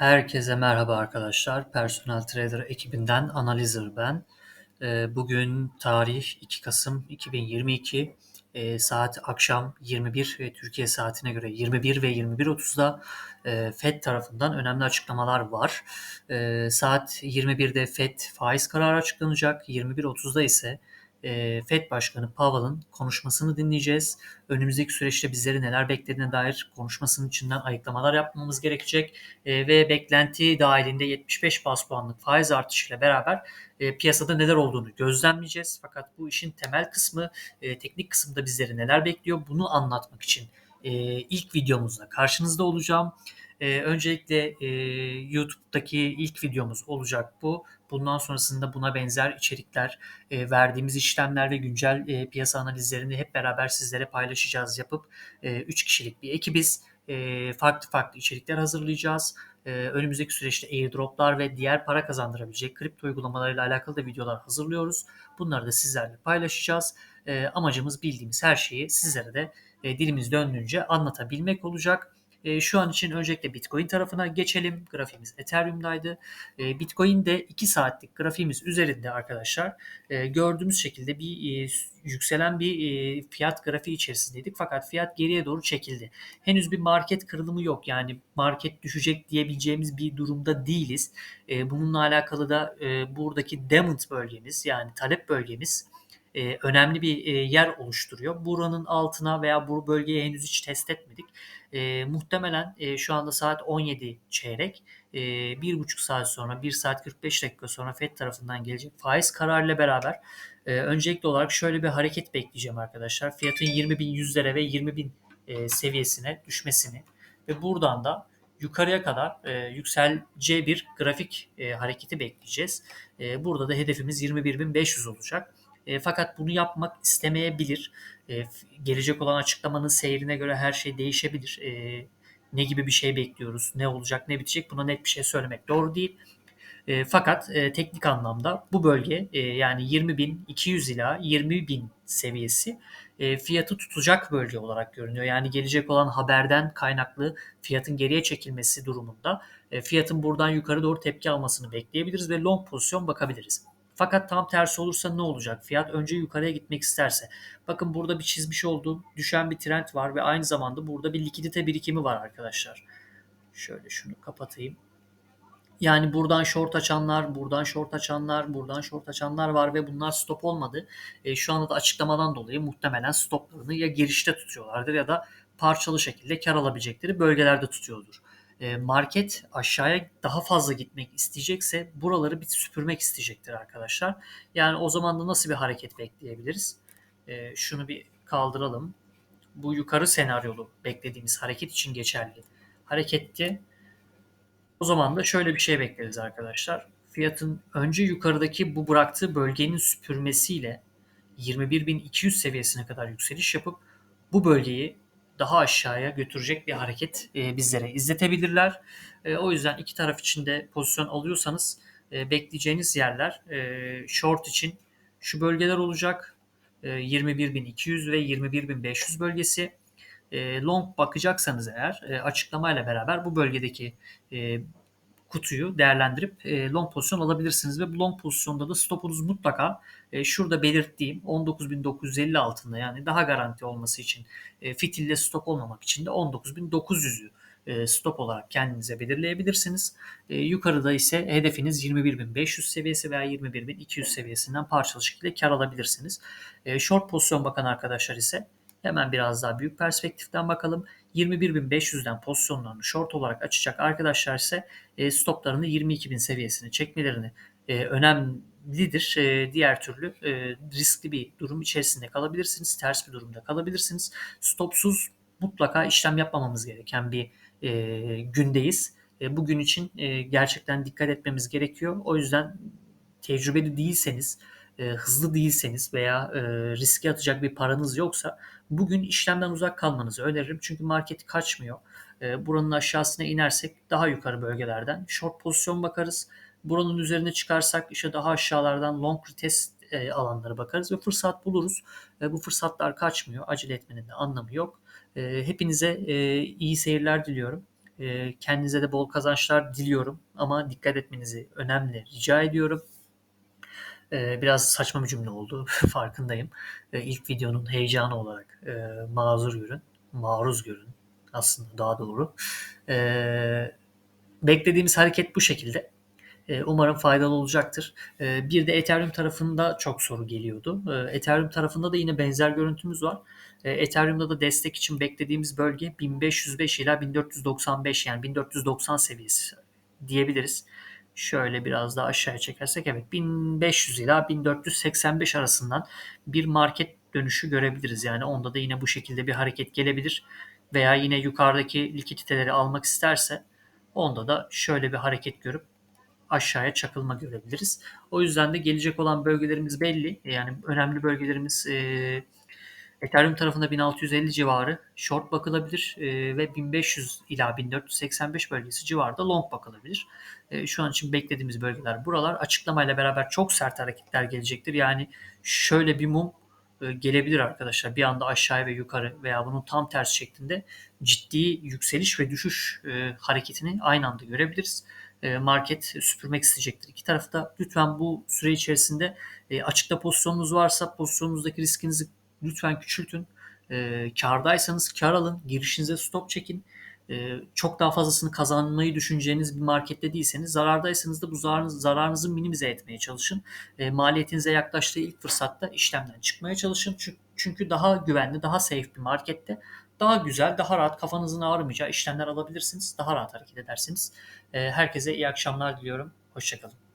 Herkese merhaba arkadaşlar. Personal Trader ekibinden Analizer ben. Ee, bugün tarih 2 Kasım 2022. Ee, saat akşam 21 ve Türkiye saatine göre 21 ve 21.30'da e, FED tarafından önemli açıklamalar var. Ee, saat 21'de FED faiz kararı açıklanacak. 21.30'da ise e, FED Başkanı Powell'ın konuşmasını dinleyeceğiz. Önümüzdeki süreçte bizleri neler beklediğine dair konuşmasının içinden ayıklamalar yapmamız gerekecek e, ve beklenti dahilinde 75 bas puanlık faiz artışıyla beraber e, piyasada neler olduğunu gözlemleyeceğiz. Fakat bu işin temel kısmı, e, teknik kısımda bizleri neler bekliyor bunu anlatmak için e, ilk videomuzda karşınızda olacağım. E, öncelikle e, YouTube'daki ilk videomuz olacak bu. Bundan sonrasında buna benzer içerikler, e, verdiğimiz işlemler ve güncel e, piyasa analizlerini hep beraber sizlere paylaşacağız yapıp 3 e, kişilik bir ekibiz. E, farklı farklı içerikler hazırlayacağız. E, önümüzdeki süreçte airdroplar ve diğer para kazandırabilecek kripto uygulamalarıyla alakalı da videolar hazırlıyoruz. Bunları da sizlerle paylaşacağız. E, amacımız bildiğimiz her şeyi sizlere de e, dilimiz döndüğünce anlatabilmek olacak. E, şu an için öncelikle Bitcoin tarafına geçelim. Grafiğimiz Ethereum'daydı. E, Bitcoin de 2 saatlik grafiğimiz üzerinde arkadaşlar. E, gördüğümüz şekilde bir e, yükselen bir e, fiyat grafiği içerisindeydik. Fakat fiyat geriye doğru çekildi. Henüz bir market kırılımı yok. Yani market düşecek diyebileceğimiz bir durumda değiliz. E, bununla alakalı da e, buradaki Diamond bölgemiz yani talep bölgemiz e, önemli bir e, yer oluşturuyor. Buranın altına veya bu bölgeyi henüz hiç test etmedik. E, muhtemelen e, şu anda saat 17 çeyrek. E, bir buçuk saat sonra, 1 saat 45 dakika sonra FED tarafından gelecek faiz kararıyla beraber e, öncelikli olarak şöyle bir hareket bekleyeceğim arkadaşlar. Fiyatın 20.100'lere ve 20.000 e, seviyesine düşmesini ve buradan da yukarıya kadar e, yükselce bir grafik e, hareketi bekleyeceğiz. E, burada da hedefimiz 21.500 olacak. E, fakat bunu yapmak istemeyebilir. E, gelecek olan açıklamanın seyrine göre her şey değişebilir. E, ne gibi bir şey bekliyoruz, ne olacak, ne bitecek buna net bir şey söylemek doğru değil. E, fakat e, teknik anlamda bu bölge e, yani 20.200 ila 20.000 seviyesi e, fiyatı tutacak bölge olarak görünüyor. Yani gelecek olan haberden kaynaklı fiyatın geriye çekilmesi durumunda e, fiyatın buradan yukarı doğru tepki almasını bekleyebiliriz ve long pozisyon bakabiliriz. Fakat tam tersi olursa ne olacak? Fiyat önce yukarıya gitmek isterse. Bakın burada bir çizmiş olduğum düşen bir trend var ve aynı zamanda burada bir likidite birikimi var arkadaşlar. Şöyle şunu kapatayım. Yani buradan short açanlar, buradan short açanlar, buradan short açanlar var ve bunlar stop olmadı. E, şu anda da açıklamadan dolayı muhtemelen stoplarını ya girişte tutuyorlardır ya da parçalı şekilde kar alabilecekleri bölgelerde tutuyordur. E, market aşağıya daha fazla gitmek isteyecekse buraları bir süpürmek isteyecektir arkadaşlar. Yani o zaman da nasıl bir hareket bekleyebiliriz? E, şunu bir kaldıralım. Bu yukarı senaryolu beklediğimiz hareket için geçerli. Hareketti. O zaman da şöyle bir şey bekleriz arkadaşlar. Fiyatın önce yukarıdaki bu bıraktığı bölgenin süpürmesiyle 21.200 seviyesine kadar yükseliş yapıp bu bölgeyi daha aşağıya götürecek bir hareket e, bizlere izletebilirler. E, o yüzden iki taraf için de pozisyon alıyorsanız e, bekleyeceğiniz yerler e, short için şu bölgeler olacak. E, 21.200 ve 21.500 bölgesi. E, long bakacaksanız eğer e, açıklamayla beraber bu bölgedeki e, kutuyu değerlendirip e, long pozisyon alabilirsiniz ve bu long pozisyonda da stopunuz mutlaka e, şurada belirttiğim 19.950 altında yani daha garanti olması için e, fitille stop olmamak için de 19.900'ü e, stop olarak kendinize belirleyebilirsiniz. E, yukarıda ise hedefiniz 21.500 seviyesi veya 21.200 seviyesinden parçalı şekilde kar alabilirsiniz. E, short pozisyon bakan arkadaşlar ise Hemen biraz daha büyük perspektiften bakalım. 21.500'den pozisyonlarını short olarak açacak arkadaşlar ise e, stoplarını 22.000 seviyesine çekmelerini e, önemlidir. E, diğer türlü e, riskli bir durum içerisinde kalabilirsiniz. Ters bir durumda kalabilirsiniz. Stopsuz mutlaka işlem yapmamamız gereken bir e, gündeyiz. E, bugün için e, gerçekten dikkat etmemiz gerekiyor. O yüzden tecrübeli değilseniz, e, hızlı değilseniz veya e, riske atacak bir paranız yoksa bugün işlemden uzak kalmanızı öneririm. Çünkü market kaçmıyor. E, buranın aşağısına inersek daha yukarı bölgelerden short pozisyon bakarız. Buranın üzerine çıkarsak işte daha aşağılardan long retest e, alanlara bakarız ve fırsat buluruz. Bu fırsatlar kaçmıyor. Acele etmenin de anlamı yok. E, hepinize e, iyi seyirler diliyorum. E, kendinize de bol kazançlar diliyorum ama dikkat etmenizi önemli rica ediyorum. E, biraz saçma bir cümle oldu farkındayım. E, ilk videonun heyecanı olarak e, mazur görün, maruz görün aslında daha doğru. E, beklediğimiz hareket bu şekilde. Umarım faydalı olacaktır. Bir de Ethereum tarafında çok soru geliyordu. Ethereum tarafında da yine benzer görüntümüz var. Ethereum'da da destek için beklediğimiz bölge 1505 ila 1495 yani 1490 seviyesi diyebiliriz. Şöyle biraz daha aşağıya çekersek evet 1500 ila 1485 arasından bir market dönüşü görebiliriz. Yani onda da yine bu şekilde bir hareket gelebilir. Veya yine yukarıdaki likiditeleri almak isterse onda da şöyle bir hareket görüp aşağıya çakılma görebiliriz. O yüzden de gelecek olan bölgelerimiz belli. Yani önemli bölgelerimiz e, Ethereum tarafında 1650 civarı short bakılabilir e, ve 1500 ila 1485 bölgesi civarında long bakılabilir. E, şu an için beklediğimiz bölgeler buralar. Açıklamayla beraber çok sert hareketler gelecektir. Yani şöyle bir mum e, gelebilir arkadaşlar. Bir anda aşağıya ve yukarı veya bunun tam tersi şeklinde ciddi yükseliş ve düşüş e, hareketini aynı anda görebiliriz. E, market süpürmek isteyecektir. İki tarafta lütfen bu süre içerisinde e, açıkta pozisyonunuz varsa pozisyonunuzdaki riskinizi lütfen küçültün. E, kardaysanız kar alın. Girişinize stop çekin. E, çok daha fazlasını kazanmayı düşüneceğiniz bir markette değilseniz zarardaysanız da bu zararınız, zararınızı minimize etmeye çalışın. E, maliyetinize yaklaştığı ilk fırsatta işlemden çıkmaya çalışın. Çünkü, çünkü daha güvenli, daha safe bir markette daha güzel, daha rahat kafanızın ağrımayacağı işlemler alabilirsiniz. Daha rahat hareket edersiniz. Herkese iyi akşamlar diliyorum. Hoşçakalın.